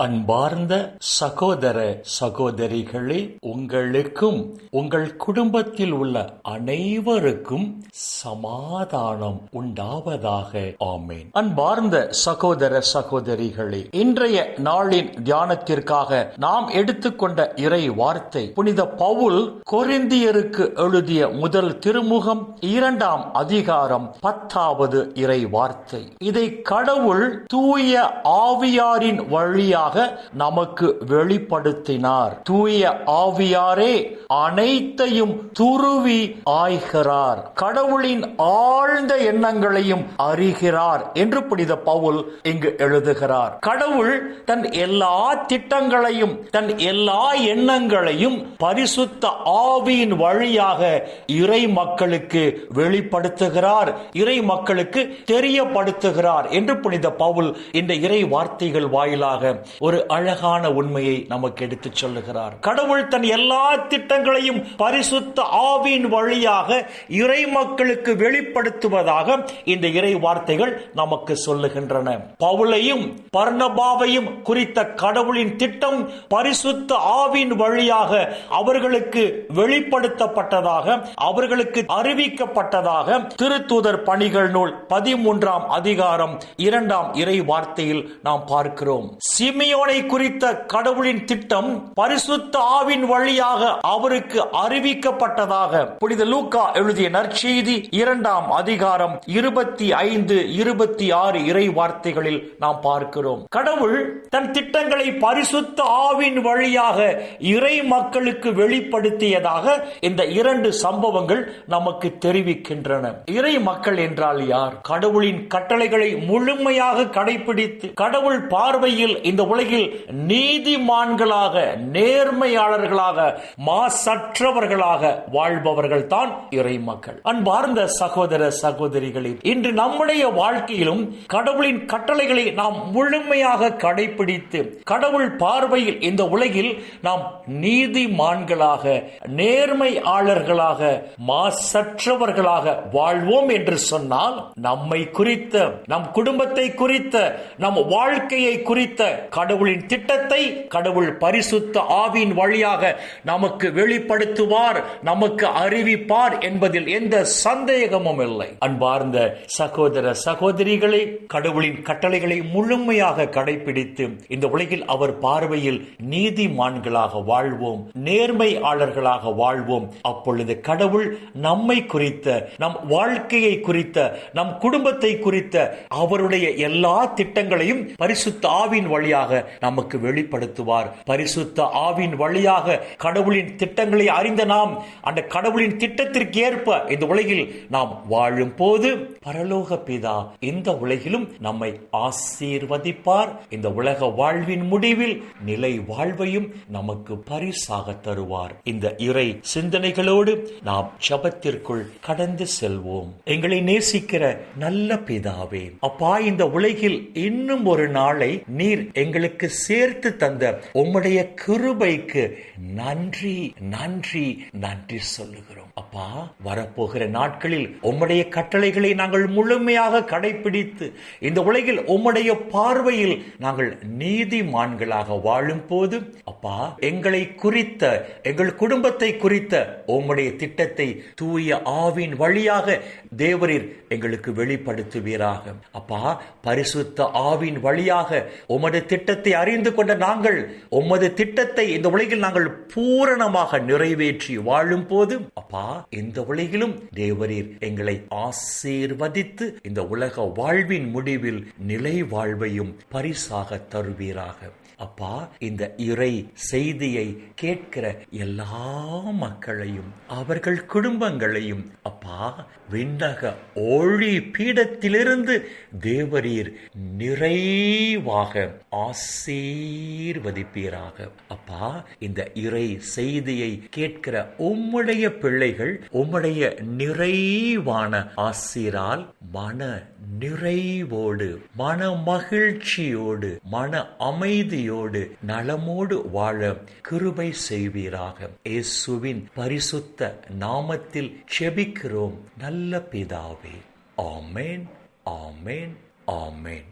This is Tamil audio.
அன்பார்ந்த சகோதர சகோதரிகளே உங்களுக்கும் உங்கள் குடும்பத்தில் உள்ள அனைவருக்கும் சமாதானம் உண்டாவதாக. ஆமேன். அன்பார்ந்த சகோதர சகோதரிகளே இன்றைய நாளின் தியானத்திற்காக நாம் எடுத்துக்கொண்ட இறை வார்த்தை புனித பவுல் கொரிந்தியருக்கு எழுதிய முதல் திருமுகம் இரண்டாம் அதிகாரம் பத்தாவது இறை வார்த்தை. இதை கடவுள் தூய ஆவியாரின் வழியாக நமக்கு வெளிப்படுத்தினார். தூய ஆவியாரே அனைத்தையும் துருவி ஆய்கிறார். கடவுளின் ஆழ்ந்த எண்ணங்களையும் அறிகிறார் என்று புனித பவுல் இங்கு எழுதுகிறார். கடவுள் தன் எல்லா திட்டங்களையும் தன் எல்லா எண்ணங்களையும் பரிசுத்த ஆவியின் வழியாக இறை மக்களுக்கு வெளிப்படுத்துகிறார் இறை மக்களுக்கு தெரியப்படுத்துகிறார் என்று புனித பவுல் இந்த இறை வார்த்தைகள் வாயிலாக ஒரு அழகான உண்மையை நமக்கு எடுத்துச் சொல்லுகிறார். கடவுள் தன் எல்லா திட்டங்களையும் பரிசுத்த ஆவின் வழியாக இறை மக்களுக்கு வெளிப்படுத்துவதாக இந்த இறை வார்த்தைகள் நமக்கு சொல்லுகின்றன. பவுலையும் பர்ணபாவையும் குறித்த கடவுளின் திட்டம் பரிசுத்த ஆவின் வழியாக அவர்களுக்கு வெளிப்படுத்தப்பட்டதாக அவர்களுக்கு அறிவிக்கப்பட்டதாக திருத்தூதர் பணிகள் நூல் பதிமூன்றாம் அதிகாரம் இரண்டாம் இறை வார்த்தையில் நாம் பார்க்கிறோம். சிமியோனை குறித்த கடவுளின் திட்டம் பரிசுத்த ஆவின் வழியாக அவருக்கு அறிவிக்கப்பட்டதாக. புனித லூக்கா எழுதிய நற்செய்தி இரண்டாம் அதிகாரம் இருபத்தி ஐந்து இருபத்தி ஆறு இறை வார்த்தைகளில் நாம் பார்க்கிறோம். கடவுள் தன் திட்டங்களை பரிசுத்த ஆவின் வழியாக இறை மக்களுக்கு வெளிப்படுத்தியதாக இந்த இரண்டு சம்பவங்கள் நமக்கு தெரிவிக்கின்றன. இறை மக்கள் என்றால் யார்? கடவுளின் கட்டளைகளை முழுமையாக கடைபிடித்து கடவுள் பார்வையில் இந்த உலகில் நீதிமான்களாக நேர்மையாளர்களாக மாசற்றவர்களாக வாழ்பவர்கள் தான் இறை மக்கள் அன்பார்ந்த சகோதர சகோதரிகளே இன்று நம்முடைய வாழ்க்கையிலும் கடவுளின் கட்டளைகளை நாம் முழுமையாக கடைபிடித்து கடவுள் பார்வையில் இந்த உலகில் நாம் நீதிமான்களாக நேர்மையாளர்களாக மாசற்றவர்களாக வாழ்வோம் என்று சொன்னால் நம்மை குறித்த நம் குடும்பத்தை குறித்த நம் வாழ்க்கையை குறித்த கடவுளின் திட்டத்தை கடவுள் பரிசுத்த ஆவின் வழியாக நமக்கு வெளிப்படுத்துவார் நமக்கு அறிவிப்பார் என்பதில் எந்த சந்தேகமும் இல்லை. அன்பார்ந்த சகோதர சகோதரிகளை கடவுளின் கட்டளைகளை முழுமையாக கடைபிடித்து இந்த உலகில் அவர் பார்வையில் நீதிமான்களாக வாழ்வோம் நேர்மையாளர்களாக வாழ்வோம். அப்பொழுது கடவுள் நம்மை குறித்த நம் வாழ்க்கையை குறித்த நம் குடும்பத்தை குறித்த அவருடைய எல்லா திட்டங்களையும் பரிசுத்த ஆவின் வழியாக வழியாக நமக்கு வெளிப்படுத்துவார். பரிசுத்த ஆவின் வழியாக கடவுளின் திட்டங்களை அறிந்த நாம் அந்த கடவுளின் திட்டத்திற்கு ஏற்ப இந்த உலகில் நாம் வாழும் போது பரலோக பிதா இந்த உலகிலும் நம்மை ஆசீர்வதிப்பார். இந்த உலக வாழ்வின் முடிவில் நிலை வாழ்வையும் நமக்கு பரிசாக தருவார். இந்த இறை சிந்தனைகளோடு நாம் ஜபத்திற்குள் கடந்து செல்வோம். எங்களை நேசிக்கிற நல்ல பிதாவே அப்பா இந்த உலகில் இன்னும் ஒரு நாளை நீர் எங்கள் எங்களுக்கு சேர்த்து தந்த உம்முடைய கிருபைக்கு நன்றி நன்றி நன்றி சொல்லுகிறோம். அப்பா வரப்போகிற நாட்களில் உம்முடைய கட்டளைகளை நாங்கள் முழுமையாக கடைபிடித்து இந்த உலகில் உம்முடைய பார்வையில் நாங்கள் நீதிமான்களாக வாழும் போது அப்பா எங்களை குறித்த எங்கள் குடும்பத்தை குறித்த உம்முடைய திட்டத்தை தூய ஆவின் வழியாக தேவரீர் எங்களுக்கு வெளிப்படுத்துவீராக. அப்பா பரிசுத்த ஆவின் வழியாக உமது திட்டத்தை அறிந்து கொண்ட நாங்கள் உமது திட்டத்தை இந்த உலகில் நாங்கள் பூரணமாக நிறைவேற்றி வாழும் போது அப்பா இந்த உலகிலும் தேவரீர் எங்களை ஆசீர்வதித்து இந்த உலக வாழ்வின் முடிவில் நிலை வாழ்வையும் பரிசாக தருவீராக. அப்பா இந்த இறை செய்தியை கேட்கிற எல்லா மக்களையும் அவர்கள் குடும்பங்களையும் அப்பா விண்ணக ஒளி பீடத்திலிருந்து தேவரீர் நிறைவாக ஆசீர்வதிப்பீராக. அப்பா இந்த இறை செய்தியை கேட்கிற உம்முடைய பிள்ளைகள் உம்முடைய நிறைவான ஆசிரால் மன நிறைவோடு மன மகிழ்ச்சியோடு மன அமைதியோடு நலமோடு வாழ கிருபை செய்வீராக. இயேசுவின் பரிசுத்த நாமத்தில் செபிக்கிறோம். ஜெபிப்போம் நல்ல பிதாவே. ஆமேன் ஆமேன் ஆமேன்.